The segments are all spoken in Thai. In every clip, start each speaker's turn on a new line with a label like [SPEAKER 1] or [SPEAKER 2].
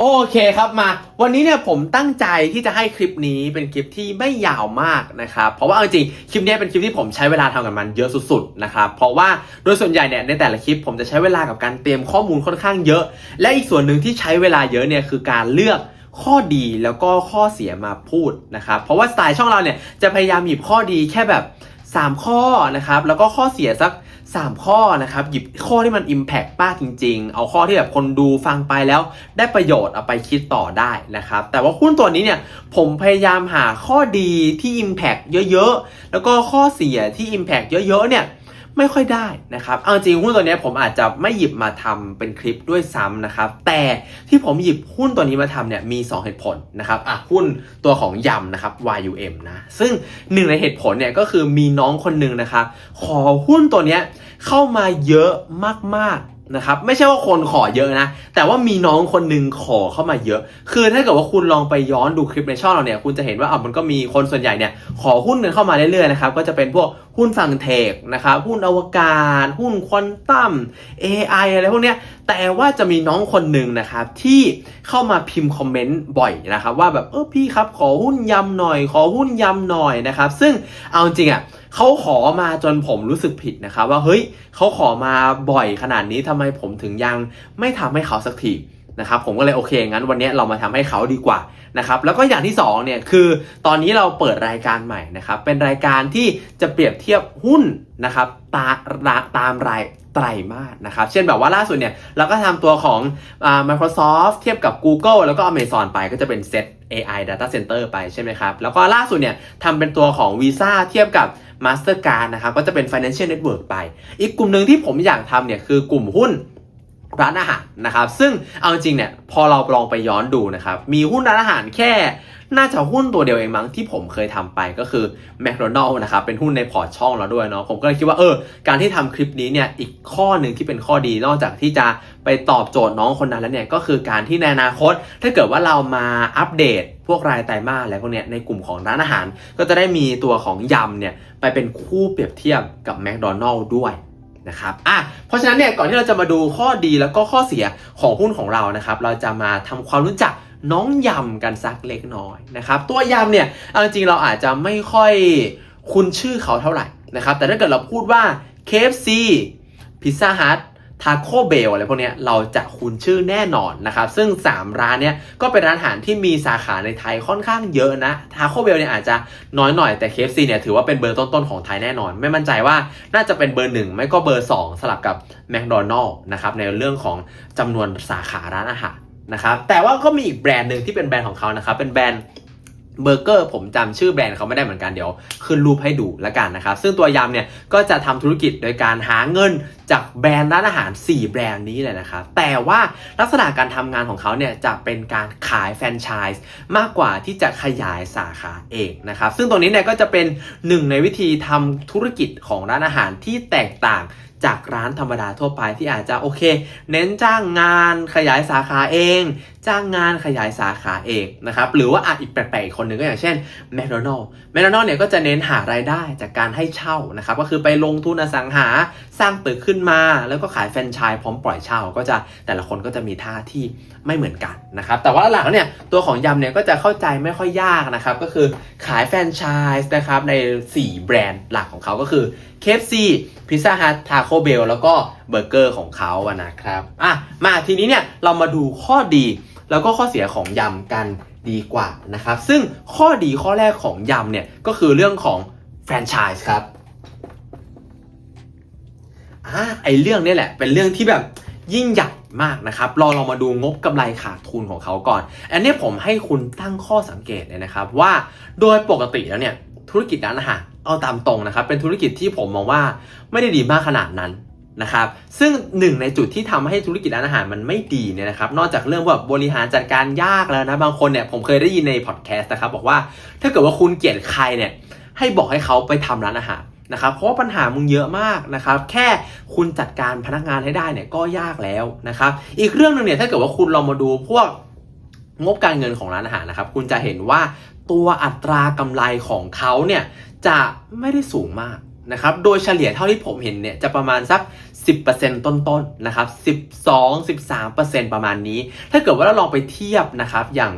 [SPEAKER 1] โอเคครับมา วันนี้เนี่ยผมตั้งใจที่จะให้คลิปนี้เป็นคลิปที่ไม่ยาวมากนะครับ เพราะว่าเอาจริงๆคลิปนี้เป็นคลิปที่ผมใช้เวลาทำกับมันเยอะสุดๆนะครับเพราะว่าโดยส่วนใหญ่เนี่ยในแต่ละคลิปผมจะใช้เวลากับการเตรียมข้อมูลค่อนข้างเยอะ และอีกส่วนหนึ่งที่ใช้เวลาเยอะเนี่ยคือการเลือกข้อดีแล้วก็ข้อเสียมาพูดนะครับเพราะว่าสไตล์ช่องเราเนี่ยจะพยายามหยิบข้อดีแค่แบบ 3 ข้อนะครับ แล้วก็ข้อเสียสัก 3 ข้อนะครับ หยิบข้อที่มัน Impact ป้าจริง ๆ เอาข้อที่แบบคนดูฟังไปแล้ว ได้ประโยชน์เอาไปคิดต่อได้นะครับ แต่ว่าหุ้นตัวนี้เนี่ยผมพยายามหาข้อดีที่ Impact เยอะๆ แล้วก็ข้อเสียที่ Impact เยอะๆเนี่ย ไม่ค่อยได้นะครับเอาจริงหุ้นตัวนี้ผมอาจจะไม่หยิบมาทำเป็นคลิปด้วยซ้ำนะครับ แต่ที่ผมหยิบหุ้นตัวนี้มาทำเนี่ยมี 2 เหตุผลนะครับอะหุ้นตัวของยำนะครับ YUM นะซึ่งหนึ่งในเหตุผลเนี่ยก็คือมีน้องคนหนึ่งนะครับขอหุ้นตัวนี้เข้ามาเยอะมากๆ นะครับไม่ใช่ว่าคนขอเยอะนะ แต่ว่ามีน้องคนหนึ่งขอเข้ามาเยอะ คือถ้าเกิดว่าคุณลองไปย้อนดูคลิปในช่องเราเนี่ย คุณจะเห็นว่าอะมันก็มีคนส่วนใหญ่เนี่ย ขอหุ้นกันเข้ามาเรื่อยๆนะครับ ก็จะเป็นพวกหุ้นฝั่งเทคนะครับ หุ้นอวกาศ หุ้นควอนตัม AI อะไรพวกเนี้ย แต่ว่าจะมีน้องคนหนึ่งนะครับที่เข้ามาพิมพ์คอมเมนต์บ่อยนะครับว่าแบบเออพี่ครับขอหุ้นยำหน่อย ขอหุ้นยำหน่อยนะครับ ซึ่งเอาจริงอะเขาขอมาจนผมรู้สึกผิดนะครับว่าเฮ้ยเขาขอมาบ่อยขนาดนี้ทำไมผมถึงยังไม่ทำให้เขาสักที นะครับผมก็เลยโอเคงั้นวันนี้เรามาทำให้เขาดีกว่านะครับแล้วก็อย่างที่สองเนี่ยคือตอนนี้เราเปิดรายการใหม่นะครับเป็นรายการที่จะเปรียบเทียบหุ้นนะครับตาราตามรายไตรมาสนะครับเช่นแบบว่าล่าสุดเนี่ยเราก็ทำตัวของอ Microsoft เทียบกับ Google แล้วก็ Amazon ไปก็จะเป็นเซต AI Data Center ไปใช่ไหมครับ แล้วก็ล่าสุดเนี่ยทำเป็นตัวของ Visa เทียบกับ Mastercard นะครับก็จะเป็น Financial Network ไป อีกกลุ่มหนึ่งที่ผมอยากทำเนี่ยคือกลุ่มหุ้น ร้านอาหารนะครับ ซึ่งเอาจริงเนี่ยพอเราลองไปย้อนดูนะครับ มีหุ้นร้านอาหารแค่ น่าจะหุ้นตัวเดียวเองมั้งที่ผมเคยทำไปก็คือ McDonald นะครับ เป็นหุ้นในพอร์ตช่องเราด้วยเนาะผมก็เลยคิดว่าเออการที่ทำคลิปนี้เนี่ยอีกข้อหนึ่งที่เป็นข้อดีนอกจากที่จะไปตอบโจทย์น้องคนนั้นแล้วเนี่ยก็คือการที่ในอนาคต ถ้าเกิดว่าเรามาอัปเดตพวกรายไตรมาสอะไรพวกเนี้ยในกลุ่มของร้านอาหาร ก็จะได้มีตัวของยำเนี่ยไปเป็นคู่เปรียบเทียบกับ McDonald ด้วย นะครับอะเพราะฉะนั้นเนี่ยก่อนที่เราจะมาดูข้อดีแล้วก็ข้อเสียของหุ้นของเรานะครับ เราจะมาทำความรู้จักน้องยำกันสักเล็กน้อยนะครับ ตัวยำเนี่ยเอาจริงๆเราอาจจะไม่ค่อยคุ้นชื่อเขาเท่าไหร่นะครับ แต่ถ้าเกิดเราพูดว่า KFC Pizza Hut ทาโคเบลอะไรพวกนี้เราจะคุ้นชื่อแน่นอนนะครับซึ่ง 3 ร้านเนี้ยก็เป็นร้านอาหารที่มีสาขาในไทยค่อนข้างเยอะนะทาโคเบลเนี่ยอาจจะน้อยหน่อยแต่ KFC เนี่ยถือว่าเป็นเบอร์ต้นๆของไทยแน่นอน ไม่มั่นใจว่าน่าจะเป็นเบอร์หนึ่งไม่ก็เบอร์ 2 สลับกับ McDonald นะครับในเรื่องของจำนวนสาขาร้านอาหารนะครับแต่ว่าก็มีอีกแบรนด์หนึ่งที่เป็นแบรนด์ของเขานะครับเป็นแบรนด์ เบอร์เกอร์ผมจำชื่อแบรนด์เขาไม่ได้เหมือนกันเดี๋ยวขึ้นรูปให้ดูล้วกันนะครับ ซึ่งตัวยำเนี่ยก็จะทำธุรกิจโดยการหาเงินจากแบรนด์ร้านอาหาร 4 แบรนด์นี้เลยนะครับ แต่ว่าลักษณะการทำงานของเขาเนี่ยจะเป็นการขายแฟรนไชส์มากกว่าที่จะขยายสาขาเองนะครับ ซึ่งตรงนี้เนี่ยก็จะเป็นหนึ่งในวิธีทำธุรกิจของร้านอาหารที่แตกต่างจากร้านธรรมดาทั่วไปที่อาจจะโอเค เน้นจ้างงานขยายสาขาเอง จ้างงานขยายสาขาเองนะครับหรือว่าอาจอีกแปลกๆอีกคนหนึ่งก็อย่างเช่น McDonald McDonald เนี่ยก็จะเน้นหารายได้จากการให้เช่านะครับก็คือไปลงทุนอสังหาสร้างตึกขึ้นมา แล้วก็ขายแฟรนไชส์พร้อมปล่อยเช่าก็จะแต่ละคนก็จะมีท่าที่ไม่เหมือนกันนะครับแต่ว่าหลังเนี่ยตัวของยำเนี่ยก็จะเข้าใจไม่ค่อยยากนะครับก็คือขายแฟรนไชส์นะครับใน 4 แบรนด์หลักของเขาก็คือ KFC Pizza Hut Taco Bell แล้วก็เบอร์เกอร์ของเขาอะนะครับอะมาทีนี้เนี่ยเรามาดูข้อดี แล้วก็ข้อเสียของยำกันดีกว่านะครับ ซึ่งข้อดีข้อแรกของยำเนี่ยก็คือเรื่องของแฟรนไชส์ครับอ่าไอเรื่องนี้แหละ เป็นเรื่องที่แบบยิ่งใหญ่มากนะครับเราลองมาดูงบกำไรขาดทุนของเขาก่อน อันนี้ผมให้คุณตั้งข้อสังเกตเลยนะครับ ว่าโดยปกติแล้วเนี่ยธุรกิจร้านอาหารเอาตามตรงนะครับ เป็นธุรกิจที่ผมมองว่าไม่ได้ดีมากขนาดนั้น นะครับซึ่งหนึ่งในจุดที่ทำให้ธุรกิจร้านอาหารมันไม่ดีเนี่ยนะครับนอกจากเรื่องแบบบริหารจัดการยากแล้วนะบางคนเนี่ยผมเคยได้ยินในพอดแคสต์นะครับบอกว่าถ้าเกิดว่าคุณเกลียดใครเนี่ยให้บอกให้เขาไปทำร้านอาหารนะครับเพราะว่าปัญหามึงเยอะมากนะครับแค่คุณจัดการพนักงานให้ได้เนี่ยก็ยากแล้วนะครับอีกเรื่องหนึ่งเนี่ยถ้าเกิดว่าคุณลองมาดูพวกงบการเงินของร้านอาหารนะครับคุณจะเห็นว่าตัวอัตรากำไรของเขาเนี่ยจะไม่ได้สูงมากนะครับโดยเฉลี่ยเท่าที่ผมเห็นเนี่ยจะประมาณสัก 10%ต้นๆนะครับ 12-13%ประมาณนี้ ถ้าเกิดว่าเราลองไปเทียบนะครับ อย่าง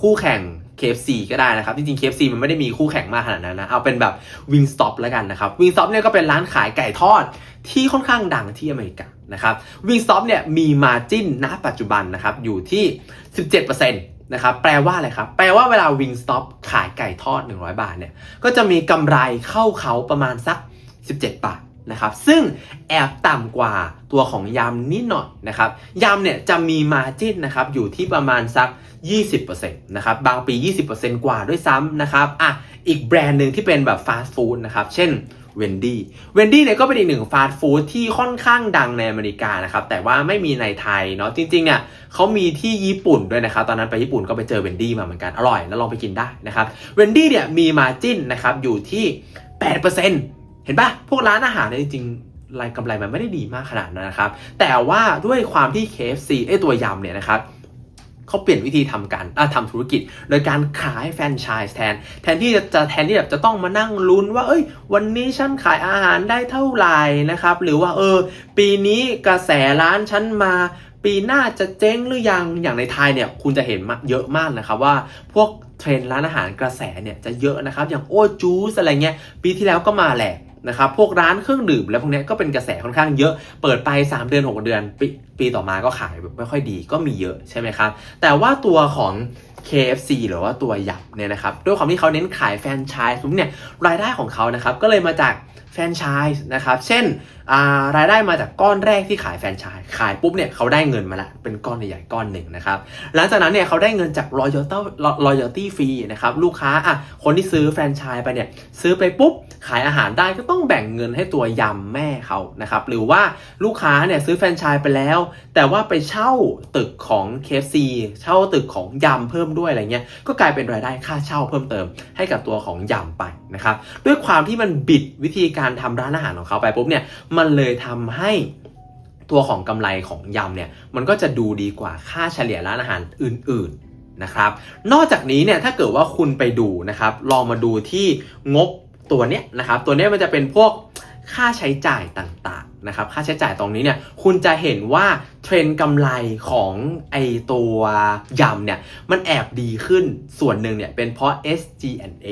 [SPEAKER 1] คู่แข่ง KFC ก็ได้นะครับ จริงๆ KFC มันไม่ได้มีคู่แข่งมากขนาดนั้นนะ เอาเป็นแบบ Wingstop แล้วกันนะครับ Wingstop เนี่ยก็เป็นร้านขายไก่ทอดที่ค่อนข้างดังที่อเมริกานะครับ Wingstop เนี่ยมีมาจิ้นณปัจจุบันนะครับอยู่ที่ 17%นะครับแปลว่าอะไรครับ แปลว่าเวลา Wingstop ขายไก่ทอด 100 บาทเนี่ยก็จะมีกำไรเข้าเขาประมาณสัก 17 บาท นะครับซึ่งแอบต่ำกว่าตัวของยำนิดหน่อยนะครับยำเนี่ยจะมีมาจิ้นนะครับอยู่ที่ประมาณสัก 20%นะครับบางปี 20%กว่าด้วยซ้ำนะครับอะอีกแบรนด์หนึ่งที่เป็นแบบฟาสต์ฟู้ดนะครับเช่นเวนดี้เวนดี้เนี่ยก็เป็นอีกหนึ่งฟาสต์ฟู้ดที่ค่อนข้างดังในอเมริกานะครับแต่ว่าไม่มีในไทยเนาะจริงๆเนี่ยเขามีที่ญี่ปุ่นด้วยนะครับตอนนั้นไปญี่ปุ่นก็ไปเจอเวนดี้มาเหมือนกันอร่อยแล้วลองไปกินได้นะครับเวนดี้เนี่ยมีมาจิ้นนะครับอยู่ที่8% เห็นปะพวกร้านอาหารเนี่ยจริงรายกำไรมันไม่ได้ดีมากขนาดนั้นนะครับ แต่ว่าด้วยความที่ KFC ไอตัวยำเนี่ยนะครับเขาเปลี่ยนวิธีทำการทำธุรกิจ โดยการขายแฟรนไชส์แทน แทนที่จะแทนที่แบบจะต้องมานั่งลุ้นว่า เอ้ย วันนี้ฉันขายอาหารได้เท่าไหร่นะครับ หรือว่าเออ ปีนี้กระแสร้านฉันมา ปีหน้าจะเจ๊งหรือยัง อย่างในไทยเนี่ย คุณจะเห็นมาเยอะมากนะครับว่าพวกเทรนด์ร้านอาหารกระแสเนี่ยจะเยอะนะครับ อย่างโอ้จูสอะไรเงี้ย ปีที่แล้วก็มาแหละ นะครับพวกร้านเครื่องดื่มแล้วพวกนี้ก็เป็นกระแสค่อนข้างเยอะเปิดไป 3 เดือน 6 เดือนปปีต่อมาก็ขายแบบไม่ค่อยดีก็มีเยอะใช่ไหมครับแต่ว่าตัวของ KFC หรือว่าตัวยับเนี่ยนะครับด้วยความที่เขาเน้นขายแฟรนไชส์ปุ๊บเนี่ยรายได้ของเขานะครับก็เลยมาจากแฟรนไชส์นะครับเช่นารายได้มาจากก้อนแรกที่ขายแฟรนไชส์ขายปุ๊บเนี่ยเขาได้เงินมาละเป็นก้อนใหญ่ๆก้อนหนึ่งนะครับหลังจากนั้นเนี่ยเขาได้เงินจาก royalty royalty fee นะครับลูกค้าอะคนที่ซื้อแฟรนไชส์ไปเนี่ยซื้อไปปุ๊บขายอาหารได้ก็ต้องแบ่งเงินให้ตัวยำแม่เขานะครับหรือว่าลูกค้าเนี่ยซื้อแฟรนไชส์ไปแล้ว แต่ว่าไปเช่าตึกของ KFC เช่าตึกของยำเพิ่มด้วยอะไรเงี้ยก็กลายเป็นรายได้ค่าเช่าเพิ่มเติมให้กับตัวของยำไปนะครับด้วยความที่มันบิดวิธีการทำร้านอาหารของเขาไปปุ๊บเนี่ยมันเลยทำให้ตัวของกำไรของยำเนี่ยมันก็จะดูดีกว่าค่าเฉลี่ยร้านอาหารอื่นๆนะครับนอกจากนี้เนี่ยถ้าเกิดว่าคุณไปดูนะครับลองมาดูที่งบตัวเนี้ยนะครับตัวเนี้ยมันจะเป็นพวก ค่าใช้จ่ายต่างๆนะครับ ค่าใช้จ่ายตรงนี้เนี่ยคุณจะเห็นว่าเทรนกำไรของไอตัวยำเนี่ยมันแอบดีขึ้นส่วนหนึ่งเนี่ยเป็นเพราะ SG&A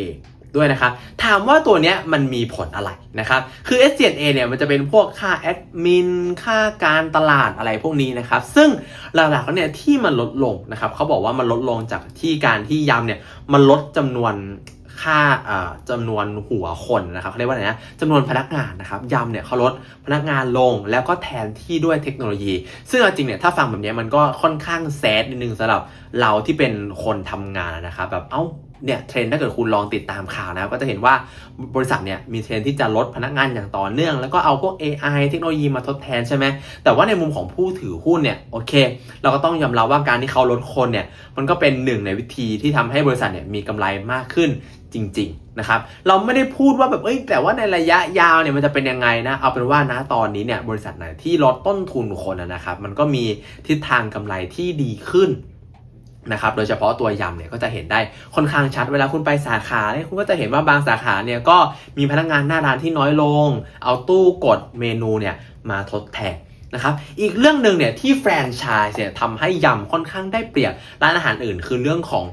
[SPEAKER 1] ด้วยนะครับถามว่าตัวเนี้ยมันมีผลอะไรนะครับ คือ SG&A เนี่ยมันจะเป็นพวกค่าแอดมิน ค่าการตลาดอะไรพวกนี้นะครับ ซึ่งหลักๆแล้วเนี่ยที่มันลดลงนะครับเขาบอกว่ามันลดลงจากที่การที่ยำเนี่ยมันลดจำนวน ค่าจำจำนวนหัวคนนะครับเขาเรียกว่าไงนะจำนวนพนักงานนะครับยำเนี่ยเขาลดพนักงานลงแล้วก็แทนที่ด้วยเทคโนโลยี ซึ่งจริงเนี่ยถ้าฟังแบบนี้มันก็ค่อนข้างแซดนิดนึงสำหรับเราที่เป็นคนทำงานนะครับแบบเอ้า เนี่ยเทรนถ้าเกิดคุณลองติดตามข่าวนะก็จะเห็นว่าบริษัทเนี่ยมีเทรนที่จะลดพนักงานอย่างต่อเนื่อง แล้วก็เอาพวก AI เทคโนโลยีมาทดแทนใช่ไหมแต่ว่าในมุมของผู้ถือหุ้นเนี่ยโอเค เราก็ต้องยอมรับว่าการที่เขาลดคนเนี่ยมันก็เป็นหนึ่งในวิธีที่ทำให้บริษัทเนี่ยมีกำไรมากขึ้นจริงๆนะครับเราไม่ได้พูดว่าแบบเอ้ยแต่ว่าในระยะยาวเนี่ยมันจะเป็นยังไงนะเอาเป็นว่านะตอนนี้เนี่ยบริษัทไหนที่ลดต้นทุนคนนะนะครับมันก็มีทิศทางกำไรที่ดีขึ้น นะครับโดยเฉพาะตัวยำเนี่ยก็จะเห็นได้ค่อนข้างชัดเวลาคุณไปสาขาเนี่ยคุณก็จะเห็นว่าบางสาขาเนี่ยก็มีพนักงานหน้าร้านที่น้อยลง เอาตู้กดเมนูเนี่ยมาทดแทนนะครับอีกเรื่องหนึ่งเนี่ยที่แฟรนไชส์เนี่ยทำให้ยำค่อนข้างได้เปรียบร้านอาหารอื่น คือเรื่องของ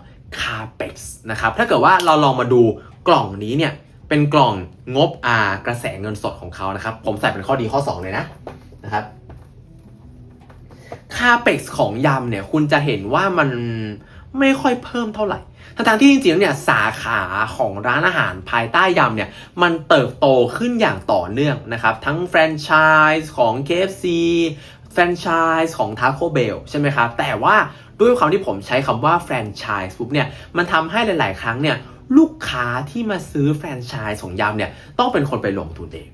[SPEAKER 1] CAPEX นะครับถ้าเกิดว่าเราลองมาดูกล่องนี้เนี่ยเป็นกล่องงบ R กระแสเงินสดของเขานะครับผมใส่เป็นข้อดีข้อ 2 เลยนะนะครับ CAPEX ของยำเนี่ยคุณจะเห็นว่ามันไม่ค่อยเพิ่มเท่าไหร่ทั้งๆที่จริงๆเนี่ยสาขาของร้านอาหารภายใต้ยำเนี่ยมันเติบโตขึ้นอย่างต่อเนื่องนะครับทั้งแฟรนไชส์ของ KFC แฟรนไชส์ของ Taco Bell ใช่ไหมครับแต่ว่าด้วยความที่ผมใช้คำว่าแฟรนไชส์ปุ๊บเนี่ยมันทำให้หลาย ๆ ครั้งเนี่ยลูกค้าที่มาซื้อแฟรนไชส์ของยำเนี่ยต้องเป็นคนไปลงทุนเอง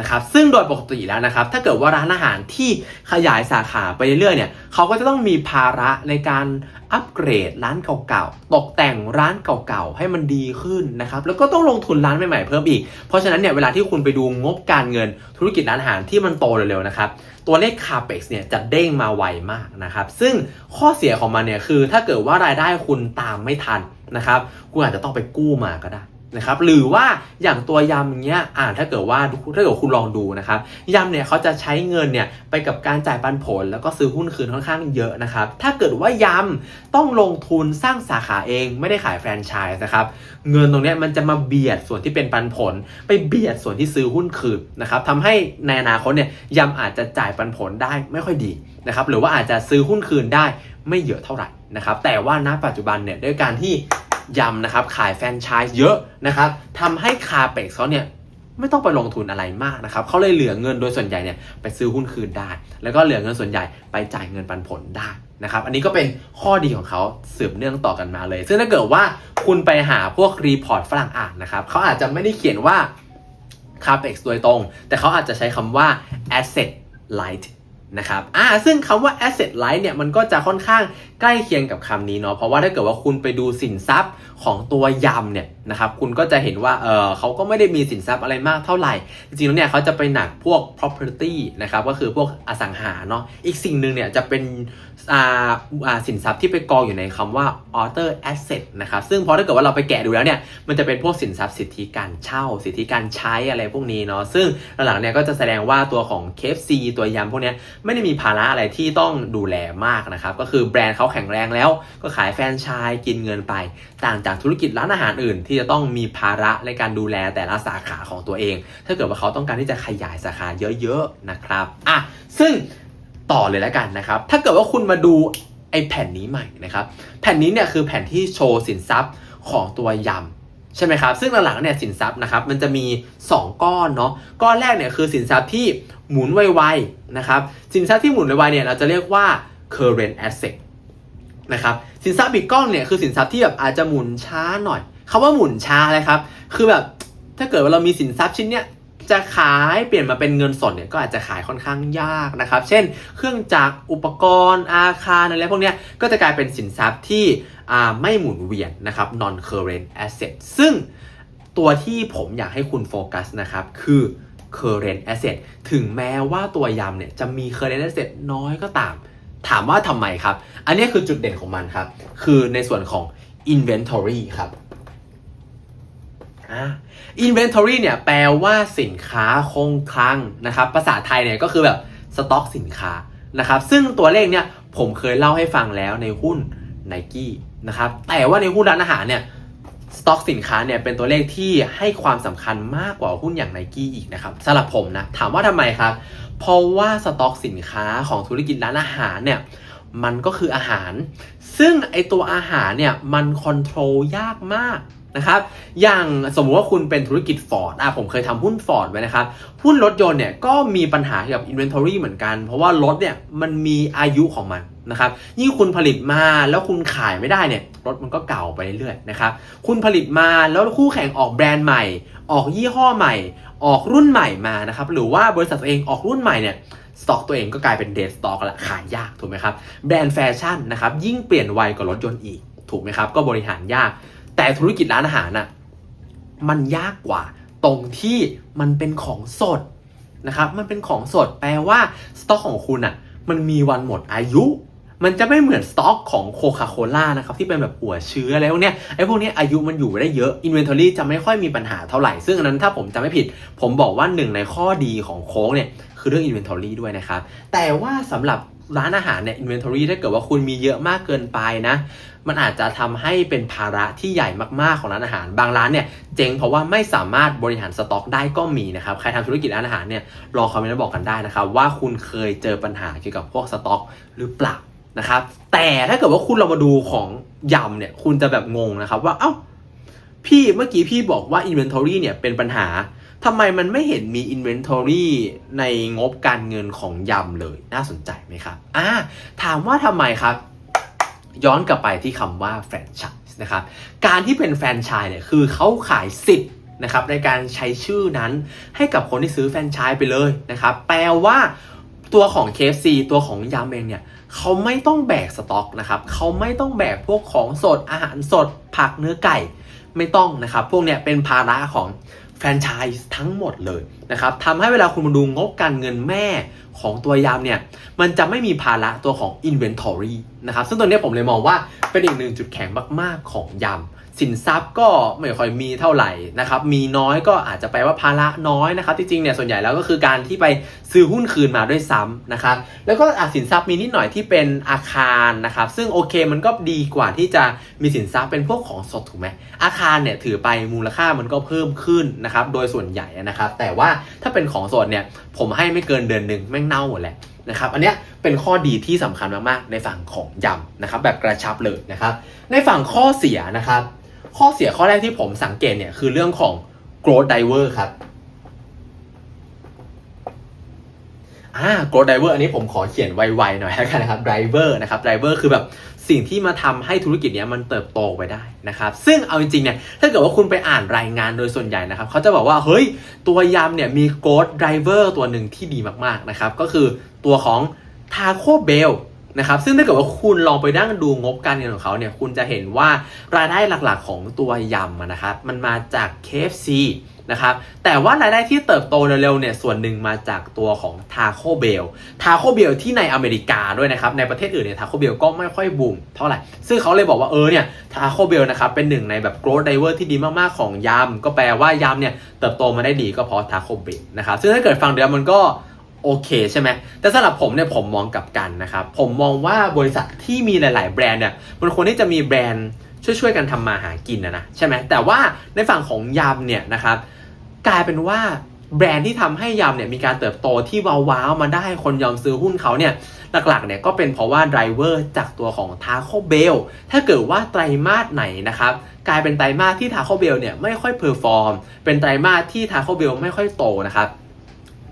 [SPEAKER 1] นะครับซึ่งโดยปกติแล้วนะครับถ้าเกิดว่าร้านอาหารที่ขยายสาขาไปเรื่อยๆเนี่ยเขาก็จะต้องมีภาระในการอัปเกรดร้านเก่าๆตกแต่งร้านเก่าๆให้มันดีขึ้นนะครับแล้วก็ต้องลงทุนร้านใหม่ๆเพิ่มอีก เพราะฉะนั้นเนี่ยเวลาที่คุณไปดูงบการเงินธุรกิจร้านอาหารที่มันโตเร็วๆนะครับตัวเลข CAPEX เนี่ยจะเด้งมาไวมากนะครับซึ่งข้อเสียของมันเนี่ยคือถ้าเกิดว่ารายได้คุณตามไม่ทันนะครับคุณอาจจะต้องไปกู้มาก็ได้ นะครับหรือว่าอย่างตัวยำอย่างเงี้ยอ่าถ้าเกิดว่าถ้าเกิดคุณลองดูนะครับยำเนี่ยเขาจะใช้เงินเนี่ยไปกับการจ่ายปันผล แล้วก็ซื้อหุ้นคืนค่อนข้างเยอะนะครับถ้าเกิดว่ายำต้องลงทุนสร้างสาขาเองไม่ได้ขายแฟรนไชส์นะครับเงินตรงเนี้ยมันจะมาเบียดส่วนที่เป็นปันผล ไปเบียดส่วนที่ซื้อหุ้นคืนนะครับทำให้ในอนาคตเนี่ยยำอาจจะจ่ายปันผลได้ไม่ค่อยดีนะครับหรือว่าอาจจะซื้อหุ้นคืนได้ไม่เยอะเท่าไหร่นะครับแต่ว่าณปัจจุบันเนี่ยด้วยการที่ ยำนะครับขายแฟรนไชส์เยอะนะครับทำให้คาเปกเขาเนี่ยไม่ต้องไปลงทุนอะไรมากนะครับเขาเลยเหลือเงินโดยส่วนใหญ่เนี่ยไปซื้อหุ้นคืนได้ แล้วก็เหลือเงินส่วนใหญ่ไปจ่ายเงินปันผลได้นะครับ อันนี้ก็เป็นข้อดีของเขาสืบเนื่องต่อกันมาเลย ซึ่งถ้าเกิดว่าคุณไปหาพวกรีพอร์ตฝรั่งอ่านนะครับเขาอาจจะไม่ได้เขียนว่า CAPEX โดยตรง แต่เขาอาจจะใช้คำว่า asset light นะครับอ่าซึ่งคำว่า asset light เนี่ยมันก็จะค่อนข้างใกล้เคียงกับคำนี้เนาะเพราะว่าถ้าเกิดว่าคุณไปดูสินทรัพย์ของตัวยำเนี่ยนะครับคุณก็จะเห็นว่าเออเขาก็ไม่ได้มีสินทรัพย์อะไรมากเท่าไหร่ จริงๆแล้วเนี่ยเขาจะไปหนักพวก property นะครับก็คือพวกอสังหาเนาะอีกสิ่งหนึ่งเนี่ยจะเป็นอ่าอ่าสินทรัพย์ที่ไปกองอยู่ในคำว่า author asset นะครับซึ่งพอถ้าเกิดว่าเราไปแกะดูแล้วเนี่ยมันจะเป็นพวกสินทรัพย์สิทธิการเช่า สิทธิการใช้อะไรพวกนี้เนาะซึ่งหลังๆเนี่ยก็จะแสดงว่าตัวของ KFC ตัวยำพวกเนี้ยไม่ได้มีภาระอะไรที่ต้องดูแลมากนะครับ ก็คือแบรนด์เขาแข็งแรงแล้ว ก็ขายแฟรนไชส์กินเงินไป ต่างจากธุรกิจร้านอาหารอื่น ที่จะต้องมีภาระในการดูแลแต่ละสาขาของตัวเอง ถ้าเกิดว่าเขาต้องการที่จะขยายสาขาเยอะๆนะครับอะซึ่งต่อเลยแล้วกันนะครับ ถ้าเกิดว่าคุณมาดูไอ้แผ่นนี้ใหม่นะครับ แผ่นนี้เนี่ยคือแผ่นที่โชว์สินทรัพย์ของตัวยำ ใช่ไหมครับ ซึ่งหลังๆเนี่ยสินทรัพย์นะครับมันจะมี 2 ก้อนเนาะ ก้อนแรกเนี่ยคือสินทรัพย์ที่หมุนไวๆนะครับ สินทรัพย์ที่หมุนไวๆเนี่ยเราจะเรียกว่า current asset นะครับสินทรัพย์อีกก้อนเนี่ยคือสินทรัพย์ที่แบบอาจจะหมุนช้าหน่อยคำว่าหมุนช้าอะไรครับ คือแบบถ้าเกิดว่าเรามีสินทรัพย์ชิ้นเนี้ย จะขายเปลี่ยนมาเป็นเงินสดเนี่ยก็อาจจะขายค่อนข้างยากนะครับ เช่น เครื่องจักรอุปกรณ์อาคารอะไรพวกเนี้ยก็จะกลายเป็นสินทรัพย์ที่ไม่หมุนเวียนนะครับ non current asset ซึ่งตัวที่ผมอยากให้คุณโฟกัสนะครับคือ current asset ถึงแม้ว่าตัวยำเนี่ยจะมี current asset น้อยก็ตาม ถามว่าทำไมครับ อันนี้คือจุดเด่นของมันครับ คือในส่วนของ inventory ครับอ่า inventory เนี่ยแปลว่าสินค้าคงคลังนะครับ ภาษาไทยเนี่ยก็คือแบบสต็อกสินค้านะครับ ซึ่งตัวเลขเนี่ยผมเคยเล่าให้ฟังแล้วในหุ้น n i กี้นะครับ แต่ว่าในหุ้นร้านอาหารเนี่ยสต็อกสินค้าเนี่ยเป็นตัวเลขที่ให้ความสำคัญมากกว่าหุ้นอย่าง n i กี้อีกนะครับสำหรับผมนะ ถามว่าทำไมครับ เพราะว่าสต็อกสินค้าของธุรกิจร้านอาหารเนี่ยมันก็คืออาหาร ซึ่งไอตัวอาหารเนี่ยมันคอนโทรลยากมาก นะครับ อย่างสมมุติว่าคุณเป็นธุรกิจฟอร์ดอะผมเคยทำหุ้นฟอร์ดไว้นะครับ หุ้นรถยนต์เนี่ยก็มีปัญหาเกี่ยวกับ inventory เหมือนกัน เพราะว่ารถเนี่ยมันมีอายุของมันนะครับ ยิ่งคุณผลิตมาแล้วคุณขายไม่ได้เนี่ย รถมันก็เก่าไปเรื่อยๆนะครับ คุณผลิตมาแล้วคู่แข่งออกแบรนด์ใหม่ ออกยี่ห้อใหม่ ออกรุ่นใหม่มานะครับ หรือว่าบริษัทตัวเองออกรุ่นใหม่เนี่ยสต็อกตัวเองก็กลายเป็นเด d สต็อกละขายยากถูกไหมครับ แบรนด์แฟชั่นนะครับยิ่งเปลี่ยนไวกว่ารถยนต์อีกถูกไหมครับ ก็บริหารยาก แต่ธุรกิจร้านอาหารน่ะมันยากกว่าตรงที่มันเป็นของสดนะครับ มันเป็นของสดแปลว่าสต็อกของคุณอะ มันมีวันหมดอายุ มันจะไม่เหมือนสต็อกของโคคาโคล่านะครับที่เป็นแบบหัวเชื้ออะไรพวกเนี้ยไอ้พวกเนี้ยอายุมันอยู่ได้เยอะ Inventory จะไม่ค่อยมีปัญหาเท่าไหร่ ซึ่งอันนั้นถ้าผมจำไม่ผิด ผมบอกว่าหนึ่งในข้อดีของโค้กเนี่ยคือเรื่อง Inventory ด้วยนะครับ แต่ว่าสำหรับ ร้านอาหารเนี่ย Inventory ถ้าเกิดว่าคุณมีเยอะมากเกินไปนะ มันอาจจะทำให้เป็นภาระที่ใหญ่มากๆของร้านอาหาร บางร้านเนี่ยเจ๊งเพราะว่าไม่สามารถบริหารสต็อกได้ก็มีนะครับใครทำธุรกิจร้านอาหารเนี่ยลองคอมเมนต์มาบอกกันได้นะครับว่าคุณเคยเจอปัญหาเกี่ยวกับพวกสต็อกหรือเปล่านะครับแต่ถ้าเกิดว่าคุณเรามาดูของยำเนี่ยคุณจะแบบงงนะครับว่าเอ้าพี่เมื่อกี้พี่บอกว่า Inventory เนี่ยเป็นปัญหา ทำไมมันไม่เห็นมี Inventory ในงบการเงินของยำเลยน่าสนใจไหมครับอ่าถามว่าทำไมครับ ย้อนกลับไปที่คำว่าแฟรนไชส์นะครับ การที่เป็นแฟรนไชส์เนี่ยคือเขาขายสิทธิ์นะครับในการใช้ชื่อนั้นให้กับคนที่ซื้อแฟรนไชส์ไปเลยนะครับ แปลว่าตัวของ KFC ตัวของยำเองเนี่ยเขาไม่ต้องแบกสต็อกนะครับเขาไม่ต้องแบกพวกของสดอาหารสดผักเนื้อไก่ไม่ต้องนะครับ พวกเนี้ยเป็นภาระของ ฟรนไชส์ทั้งหมดเลยนะครับทำให้เวลาคุณมาดูงบการเงินแม่ของตัวยามเนี่ย มันจะไม่มีภาระตัวของ Inventory นะครับ ซึ่งตัวนี้ผมเลยมองว่าเป็นอีกหนึ่งจุดแข็งมาก ๆ ของยาม สินทรัพย์ก็ไม่ค่อยมีเท่าไหร่นะครับ มีน้อยก็อาจจะแปลว่าภาระน้อยนะครับ จริงๆเนี่ยส่วนใหญ่แล้วก็คือการที่ไปซื้อหุ้นคืนมาด้วยซ้ำนะครับ แล้วก็อาจสินทรัพย์มีนิดหน่อยที่เป็นอาคารนะครับ ซึ่งโอเคมันก็ดีกว่าที่จะมีสินทรัพย์เป็นพวกของสดถูกไหมอาคารเนี่ยถือไปมูลค่ามันก็เพิ่มขึ้นนะครับ โดยส่วนใหญ่นะครับ แต่ว่าถ้าเป็นของสดเนี่ยผมให้ไม่เกินเดือนหนึ่งแม่งเน่าหมดแหละนะครับอันเนี้ยเป็นข้อดีที่สำคัญมากๆ ในฝั่งของยำนะครับแบบกระชับเลยนะครับ ในฝั่งข้อเสียนะครับ ข้อเสียข้อแรกที่ผมสังเกตเนี่ยคือเรื่องของ growth driver ครับอ่า growth driver อันนี้ผมขอเขียนไวๆหน่อยแล้วกันนะครับ driver นะครับ driver คือแบบสิ่งที่มาทำให้ธุรกิจเนี้ยมันเติบโตไปได้นะครับ ซึ่งเอาจริงๆเนี่ยถ้าเกิดว่าคุณไปอ่านรายงานโดยส่วนใหญ่นะครับเขาจะบอกว่าเฮ้ย ตัวยำเนี่ยมี growth driver ตัวหนึ่งที่ดีมากๆนะครับ ก็คือตัวของ Taco Bell นะครับซึ่งถ้าเกิดว่าคุณลองไปนั่งดูงบการเงินของเขาเนี่ยคุณจะเห็นว่ารายได้หลักๆของตัวยำนะครับมันมาจาก KFC นะครับแต่ว่ารายได้ที่เติบโตเร็วๆเนี่ยส่วนหนึ่งมาจากตัวของ Taco Bell Taco Bell ที่ในอเมริกาด้วยนะครับในประเทศอื่นเนี่ย Taco Bell ก็ไม่ค่อยบูมเท่าไหร่ ซึ่งเขาเลยบอกว่าเออเนี่ย Taco Bell นะครับเป็นหนึ่งในแบบ growth driver ที่ดีมากๆของยำก็แปลว่ายำเนี่ยเติบโตมาได้ดีก็เพราะ Taco Bell นะครับซึ่งถ้าเกิดฟังเดียวมันก็ โอเคใช่ไหมแต่สำหรับผมเนี่ยผมมองกลับกันนะครับผมมองว่าบริษัทที่มีหลาย ๆ แบรนด์เนี่ยมันควรที่จะมีแบรนด์ช่วยๆกันทำมาหากินนะนะใช่ไหมแต่ว่าในฝั่งของยำเนี่ยนะครับกลายเป็นว่าแบรนด์ที่ทำให้ยำเนี่ยมีการเติบโตที่ว้าวๆมาได้คนยอมซื้อหุ้นเขาเนี่ยหลักๆเนี่ยก็เป็นเพราะว่าไดรเวอร์จากตัวของ Taco Bell ถ้าเกิดว่าไตรมาสไหนนะครับกลายเป็นไตรมาสที่ Taco Bell เนี่ยไม่ค่อยเพอร์ฟอร์มเป็นไตรมาสที่ Taco Bell ไม่ค่อยโตนะครับ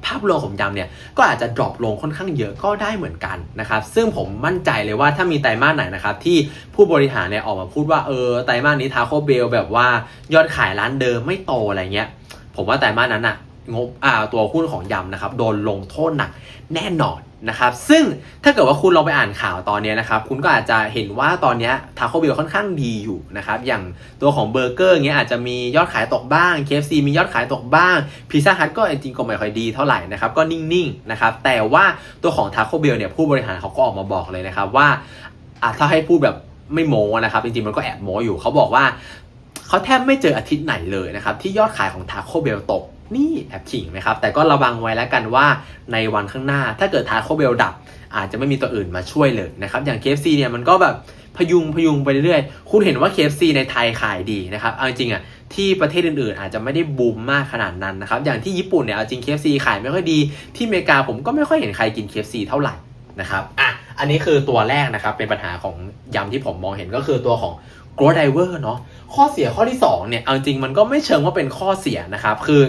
[SPEAKER 1] ภาพรวมของยำเนี่ยก็อาจจะดรอปลงค่อนข้างเยอะก็ได้เหมือนกันนะครับซึ่งผมมั่นใจเลยว่าถ้ามีไตรมาสไหนนะครับที่ผู้บริหารเนี่ยออกมาพูดว่าเออไตรมาสนี้ทาโคเบลแบบว่ายอดขายร้านเดิมไม่โตอะไรเงี้ยผมว่าไตรมาสนั้นอะงบอ่าตัวหุ้นของยำนะครับโดนลงโทษหนักแน่นอน นะครับซึ่งถ้าเกิดว่าคุณลองไปอ่านข่าวตอนนี้นะครับคุณก็อาจจะเห็นว่าตอนนี้ทาโคเบลค่อนข้างดีอยู่นะครับอย่างตัวของเบอร์เกอร์เงี้ยอาจจะมียอดขายตกบ้าง KFC มียอดขายตกบ้างพิซซ่าฮัทก็จริงๆก็ไม่ค่อยดีเท่าไหร่นะครับก็นิ่งๆนะครับแต่ว่าตัวของทาโคเบลเนี่ยผู้บริหารเขาก็ออกมาบอกเลยนะครับว่าถ้าให้พูดแบบไม่โม้นะครับจริงๆมันก็แอบโม้อยู่เขาบอกว่าเขาแทบไม่เจออาทิตย์ไหนเลยนะครับที่ยอดขายของทาโคเบลตก นี่แอบขิงไหมครับ แต่ก็ระวังไว้แล้วกันว่าในวันข้างหน้า ถ้าเกิดทาโคเบลดับ อาจจะไม่มีตัวอื่นมาช่วยเลยนะครับ อย่าง KFC เนี่ยมันก็แบบพยุงพยุงไปเรื่อยๆ คุณเห็นว่า KFC ในไทยขายดีนะครับเอาจริงอะที่ประเทศอื่นๆ อาจจะไม่ได้บูมมากขนาดนั้นนะครับ อย่างที่ญี่ปุ่นเนี่ยเอาจริง KFC ขายไม่ค่อยดี ที่อเมริกาผมก็ไม่ค่อยเห็นใครกิน KFC เท่าไหร่นะครับอะอันนี้คือตัวแรกนะครับเป็นปัญหาของยำที่ผมมองเห็นก็คือตัวของ growth driver เนาะข้อเสียข้อที่2เนี่ยเอาจริงมันก็ไม่เชิงว่าเป็นข้อเสียนะครับคือ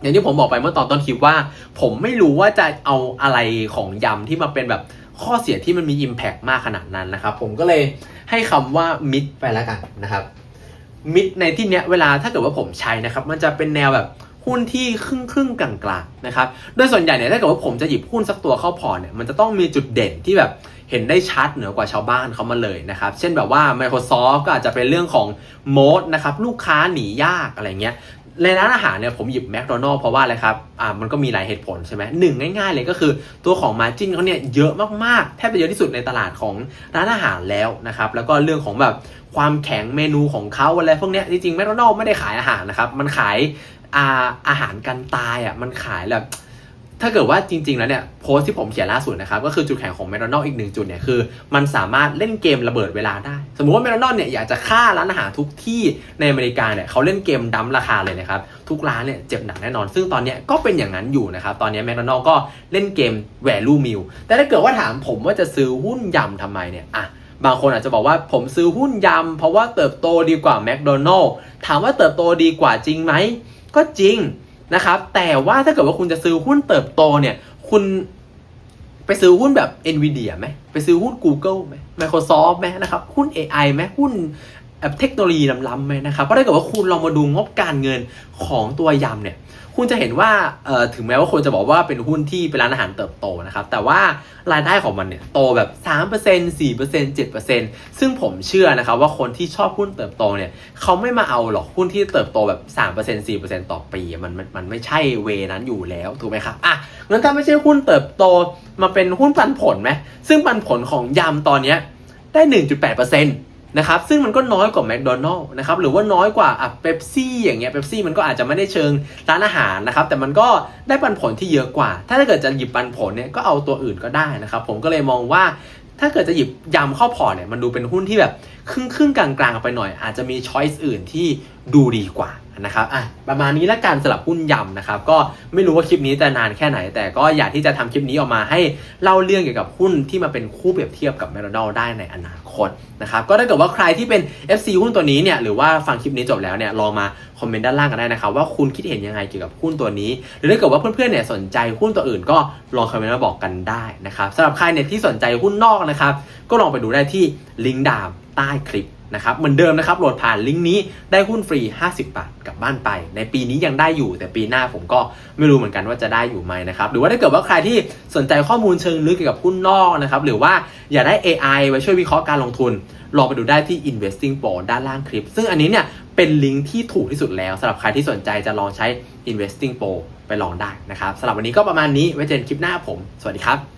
[SPEAKER 1] อย่างที่ผมบอกไปเมื่อตอนต้นคลิปว่า ผมไม่รู้ว่าจะเอาอะไรของยำที่มาเป็นแบบข้อเสียที่มันมี Impact มากขนาดนั้นนะครับ ผมก็เลยให้คำว่ามิดไปแล้วกันนะครับมิดในที่เนี้ยเวลาถ้าเกิดว่าผมใช้นะครับ มันจะเป็นแนวแบบหุ้นที่ครึ่งครึ่งๆกลางๆนะครับ โดยส่วนใหญ่เนี่ยถ้าเกิดว่าผมจะหยิบหุ้นสักตัวเข้าพอร์ตเนี่ยมันจะต้องมีจุดเด่นที่แบบเห็นได้ชัดเหนือกว่าชาวบ้านเขามาเลยนะครับ เช่นแบบว่า Microsoft ก็อาจจะเป็นเรื่องของโมดนะครับลูกค้าหนียากอะไรเงี้ย ในร้านอาหารเนี่ยผมหยิบแมคโดนัลล์เพราะว่าอะไรครับอ่ามันก็มีหลายเหตุผลใช่ไหมหนึ่งง่ายๆ เลยก็คือตัวของมาจิ้นเขาเนี่ยเยอะมากๆ แทบจะเยอะที่สุดในตลาดของร้านอาหารแล้วนะครับ แล้วก็เรื่องของแบบความแข็งเมนูของเขาอะไรพวกเนี้ยจริงๆแมคโดนัลล์ไม่ได้ขายอาหารนะครับ มันขายอาอาหารกันตายอะมันขายแบบ ถ้าเกิดว่าจริง ๆ แล้วเนี่ยโพสที่ผมเขียนล่าสุดนะครับก็คือจุดแข็งของแมคโดนัลอีกหนึ่งจุดเนี่ยคือ มันสามารถเล่นเกมระเบิดเวลาได้ สมมุติว่าแมคโดนัลล์เนี่ยอยากจะฆ่าร้านอาหารทุกที่ในอเมริกาเนี่ยเขาเล่นเกมดั้มราคาเลยนะครับ ทุกร้านเนี่ยเจ็บหนักแน่นอน ซึ่งตอนนี้ก็เป็นอย่างนั้นอยู่นะครับ ตอนนี้แมคโดนัลล์ก็เล่นเกม value meal แต่ถ้าเกิดว่าถามผมว่าจะซื้อหุ้นยำทำไมเนี่ยอะบางคนอาจจะบอกว่าผมซื้อหุ้นยำเพราะว่าเติบโตดีกว่าแมคโดนัลล์ถามว่าเติบโตดีกว่าจริงไหมก็จริง นะครับแต่ว่าถ้าเกิดว่าคุณจะซื้อหุ้นเติบโตเนี่ยคุณไปซื้อหุ้นแบบ NVIDIA ไหมไปซื้อหุ้น Google ไหม Microsoft ไหมนะครับ หุ้น AI ไหมหุ้น เทคโนโลยีล้ำๆไหมนะครับเพราะถ้าเกิดว่าคุณลองมาดูงบการเงินของตัวยำเนี่ยคุณจะเห็นว่าถึงแม้ว่าคนจะบอกว่าเป็นหุ้นที่เป็นร้านอาหารเติบโตนะครับ แต่ว่ารายได้ของมันเนี่ยโตแบบ 3% 4% 7%ซึ่งผมเชื่อนะครับว่าคนที่ชอบหุ้นเติบโตเนี่ยเขาไม่มาเอาหรอกหุ้นที่เติบโตแบบ 3% 4%ต่อปีมันมันมันไม่ใช่เวนั้นอยู่แล้วถูกไหมครับอะงั้นถ้าไม่ใช่หุ้นเติบโตมาเป็นหุ้นปันผลไหมซึ่งปันผลของยำตอนเนี้ยได้ 1.8% นะครับซึ่งมันก็น้อยกว่าแมคโดนัลล์นะครับหรือว่าน้อยกว่าอะเบปซี่อย่างเงี้ยเบปซี่มันก็อาจจะไม่ได้เชิงร้านอาหารนะครับแต่มันก็ได้ปันผลที่เยอะกว่า ถ้าเกิดจะหยิบปันผลเนี่ยก็เอาตัวอื่นก็ได้นะครับผมก็เลยมองว่าถ้าเกิดจะหยิบยำเข้าพอร์ตเนี่ยมันดูเป็นหุ้นที่แบบครึ่งครึ่งกลางๆไปหน่อย อาจจะมีช้อยส์อื่นที่ดูดีกว่า นะครับอะประมาณนี้ละกันสำหรับหุ้นยำนะครับก็ไม่รู้ว่าคลิปนี้จะนานแค่ไหน แต่ก็อยากที่จะทำคลิปนี้ออกมาให้เล่าเรื่องเกี่ยวกับหุ้นที่มาเป็นคู่เปรียบเทียบกับแม d โดนัลได้ในอนาคตนะครับก็ถ้าเกิดว่าใครที่เป็น FC หุ้นตัวนี้เนี่ยหรือว่าฟังคลิปนี้จบแล้วเนี่ยลองมาคอมเมนต์ด้านล่างกันได้นะครับว่าคุณคิดเห็นยังไงเกี่ยวกับหุ้นตัวนี้ หรือถ้าเกิดว่าเพื่อนๆเนี่ยสนใจหุ้นตัวอื่นก็ลองคอมเมนต์มาบอกกันได้นะครับสำหรับใครเนี่ยที่สนใจหุ้นนอกนะครับก็ลองไปดูได้ที่ลิงก์ดามใต้คลิป นะครับเหมือนเดิมนะครับโหลดผ่านลิงก์นี้ได้หุ้นฟรี 50 บาทกลับบ้านไป ในปีนี้ยังได้อยู่ แต่ปีหน้าผมก็ไม่รู้เหมือนกันว่าจะได้อยู่ไหมนะครับหรือว่าถ้าเกิดว่าใครที่สนใจข้อมูลเชิงลึกเกี่ยวกับหุ้นนอกนะครับหรือว่าอยากได้ AI ไว้ช่วยวิเคราะห์การลงทุนลองไปดูได้ที่ Investing Pro ด้านล่างคลิป ซึ่งอันนี้เนี่ยเป็นลิงก์ที่ถูกที่สุดแล้วสำหรับใครที่สนใจจะลองใช้ Investing Pro ไปลองได้นะครับสำหรับวันนี้ก็ประมาณนี้ไว้เจอกันคลิปหน้าผม สวัสดีครับ